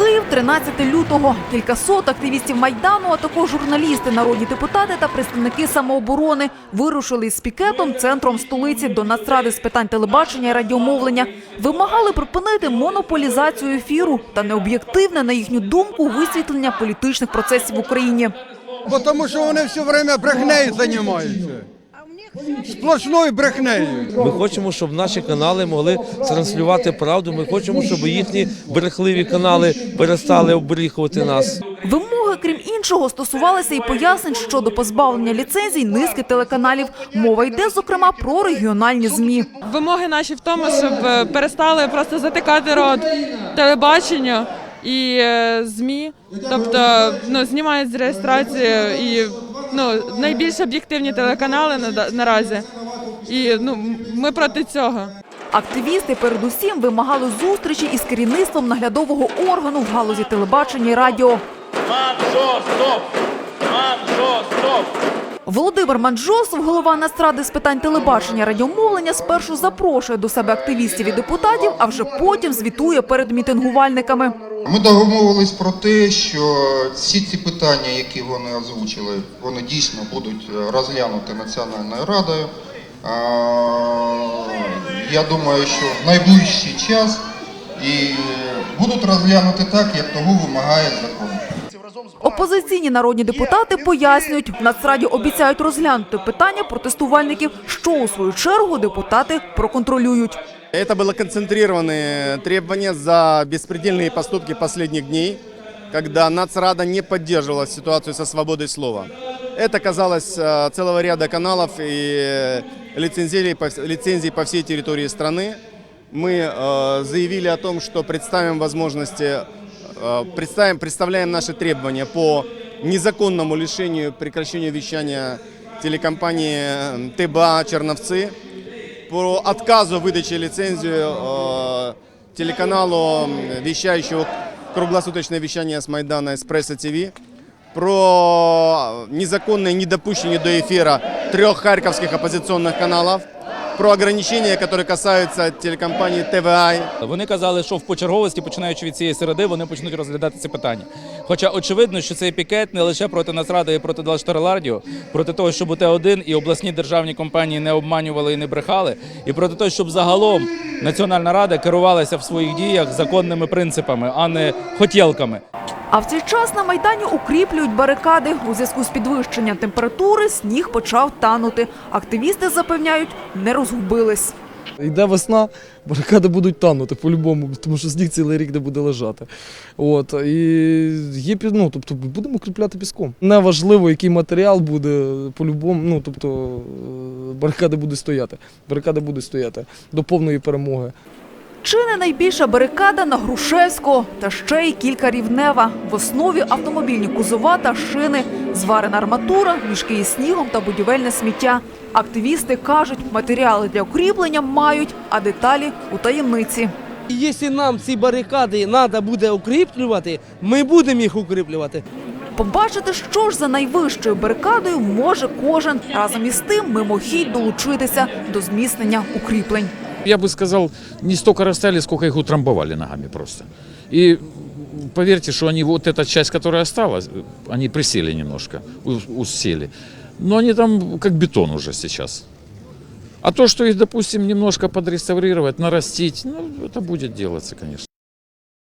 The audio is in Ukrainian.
Київ 13 лютого. Кількасот активістів майдану, а також журналісти, народні депутати та представники самооборони вирушили із пікетом центром столиці до Нацради з питань телебачення і радіомовлення. Вимагали припинити монополізацію ефіру та необ'єктивне, на їхню думку, висвітлення політичних процесів в Україні. Бо тому що вони все время брехнею займаються. Сплошною брехнею. Ми хочемо, щоб наші канали могли транслювати правду. Ми хочемо, щоб їхні брехливі канали перестали обріхувати нас. Вимоги, крім іншого, стосувалися і пояснень щодо позбавлення ліцензій низки телеканалів. Мова йде, зокрема, про регіональні змі. Вимоги наші в тому, щоб е, перестали просто затикати рот телебаченню і е, ЗМІ, тобто ну, знімають з реєстрації і ну, найбільш об'єктивні телеканали на- наразі. І ну, ми проти цього. Активісти передусім вимагали зустрічі із керівництвом наглядового органу в галузі телебачення і радіо. Манжо, стоп! Манжо, стоп! Володимир Манджосов, голова Нацради з питань телебачення радіомовлення, спершу запрошує до себе активістів і депутатів, а вже потім звітує перед мітингувальниками. Ми домовились про те, що всі ці питання, які вони озвучили, вони дійсно будуть е, розглянуті Національною радою. Я думаю, що в найближчий час і будуть розглянути так, як того вимагає закон. Опозиційні народні депутати пояснюють, в Нацраді обіцяють розглянути питання протестувальників, що у свою чергу депутати проконтролюють. Это было концентрированные требования за беспредельные поступки последних дней, когда Нацрада не поддерживала ситуацию со свободой слова. Это касалось э, целого ряда каналов и лицензий по, лицензий по всей территории страны. Мы э, заявили о том, что представим возможности, э, представим, представляем наши требования по незаконному лишению, прекращению вещания телекомпании э, ТБА «Черновцы», по отказу выдачи лицензию э, телеканалу, м, вещающего круглосуточное вещание с Майдана «Эспрессо ТВ», про незаконное недопущение до эфира трех харьковских оппозиционных каналов, про ограничения, которые касаются телекомпании ТВА, Вони казали, що в почерговості, починаючи від цієї середи, вони почнуть розглядати ці питання. Хоча очевидно, що цей пікет не лише проти Нацради і проти 24 Радіо, проти того, щоб УТ-1 і обласні державні компанії не обманювали і не брехали, і проти того, щоб загалом Національна рада керувалася в своїх діях законними принципами, а не хотілками. А в цей час на Майдані укріплюють барикади. У зв'язку з підвищенням температури сніг почав танути. Активісти запевняють, не розгубились. Йде весна, барикади будуть танути по-любому, тому що сніг цілий рік не буде лежати. От, і є, ну, тобто будемо укріпляти піском. Неважливо, який матеріал буде, по-любому, ну, тобто е, барикади будуть стояти. Барикади будуть стояти до повної перемоги. Чи не найбільша барикада на Грушевського, та ще й кілька рівнева. В основі автомобільні кузова та шини, зварена арматура, мішки із снігом та будівельне сміття. Активісти кажуть, матеріали для укріплення мають, а деталі у таємниці. І Якщо нам ці барикади треба буде укріплювати, ми будемо їх укріплювати. Побачити, що ж за найвищою барикадою може кожен. Разом із тим мимохідь долучитися до зміцнення укріплень. Я бы сказал, не столько расстали, сколько их утрамбовали ногами просто. И поверьте, что они вот эта часть, которая осталась, они присели немножко, у- усели. Но они там как бетон уже сейчас. А то, что их, допустим, немножко подреставрировать, нарастить, ну, это будет делаться, конечно.